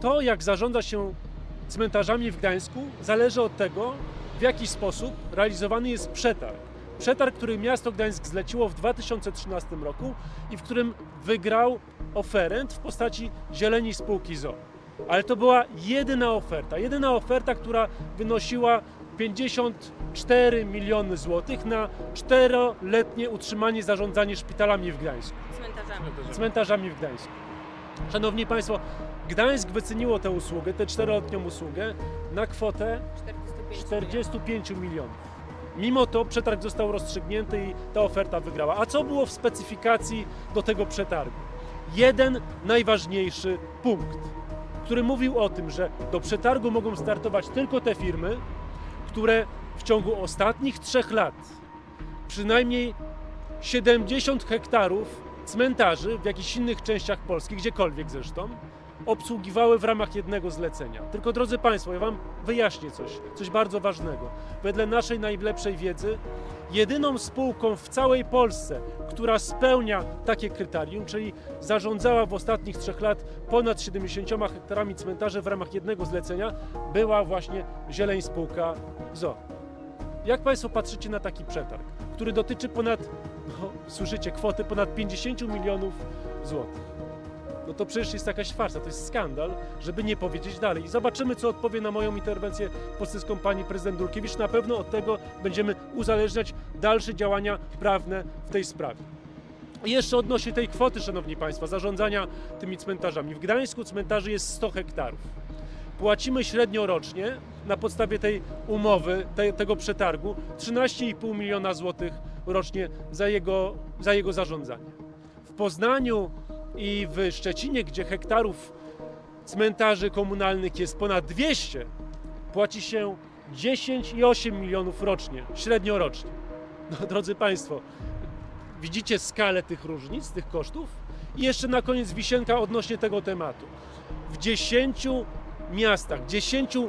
To, jak zarządza się cmentarzami w Gdańsku, zależy od tego, w jaki sposób realizowany jest przetarg. Przetarg, który miasto Gdańsk zleciło w 2013 roku i w którym wygrał oferent w postaci zieleni spółki ZO. Ale to była jedyna oferta, jedyna oferta, która wynosiła 54 miliony złotych na czteroletnie utrzymanie zarządzanie szpitalami w Gdańsku Cmentarzami. cmentarzami w Gdańsku. Szanowni Państwo, Gdańsk wyceniło tę usługę, tę czteroletnią usługę na kwotę 45. 45 milionów. Mimo to przetarg został rozstrzygnięty i ta oferta wygrała. A co było w specyfikacji do tego przetargu? Jeden najważniejszy punkt, który mówił o tym, że do przetargu mogą startować tylko te firmy, które w ciągu ostatnich trzech lat przynajmniej 70 hektarów cmentarzy w jakichś innych częściach Polski, gdziekolwiek zresztą, obsługiwały w ramach jednego zlecenia. Tylko drodzy Państwo, ja Wam wyjaśnię coś, coś bardzo ważnego. Wedle naszej najlepszej wiedzy, jedyną spółką w całej Polsce, która spełnia takie kryterium, czyli zarządzała w ostatnich trzech lat ponad 70 hektarami cmentarzy w ramach jednego zlecenia, była właśnie Zieleń Spółka ZO. Jak Państwo patrzycie na taki przetarg, który dotyczy ponad, no, słyszycie, kwoty ponad 50 milionów złotych? No to przecież jest jakaś farsa, to jest skandal, żeby nie powiedzieć dalej. I zobaczymy, co odpowie na moją interwencję poselską pani prezydent Dulkiewicz. Na pewno od tego będziemy uzależniać dalsze działania prawne w tej sprawie. I jeszcze odnośnie tej kwoty, szanowni państwo, zarządzania tymi cmentarzami. W Gdańsku cmentarzy jest 100 hektarów płacimy średnio rocznie na podstawie tej umowy, te, tego przetargu 13,5 miliona złotych rocznie za jego, za jego zarządzanie. W Poznaniu i w Szczecinie, gdzie hektarów cmentarzy komunalnych jest ponad 200, płaci się 10,8 milionów rocznie, średnio rocznie. No, drodzy Państwo, widzicie skalę tych różnic, tych kosztów? I jeszcze na koniec wisienka odnośnie tego tematu. W 10 miastach, 10 y,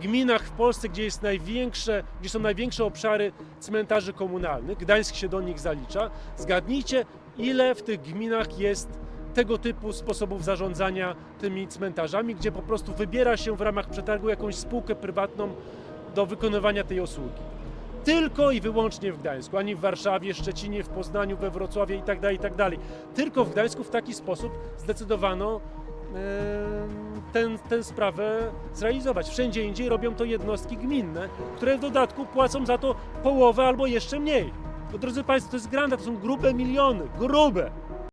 gminach w Polsce, gdzie, jest największe, gdzie są największe obszary cmentarzy komunalnych, Gdańsk się do nich zalicza, zgadnijcie, ile w tych gminach jest tego typu sposobów zarządzania tymi cmentarzami, gdzie po prostu wybiera się w ramach przetargu jakąś spółkę prywatną do wykonywania tej usługi. Tylko i wyłącznie w Gdańsku, ani w Warszawie, Szczecinie, w Poznaniu, we Wrocławiu i tak dalej, i tak. Tylko w Gdańsku w taki sposób zdecydowano ten, tę sprawę zrealizować. Wszędzie indziej robią to jednostki gminne, które w dodatku płacą za to połowę albo jeszcze mniej. Bo drodzy Państwo, to jest granda, to są grube miliony, grube.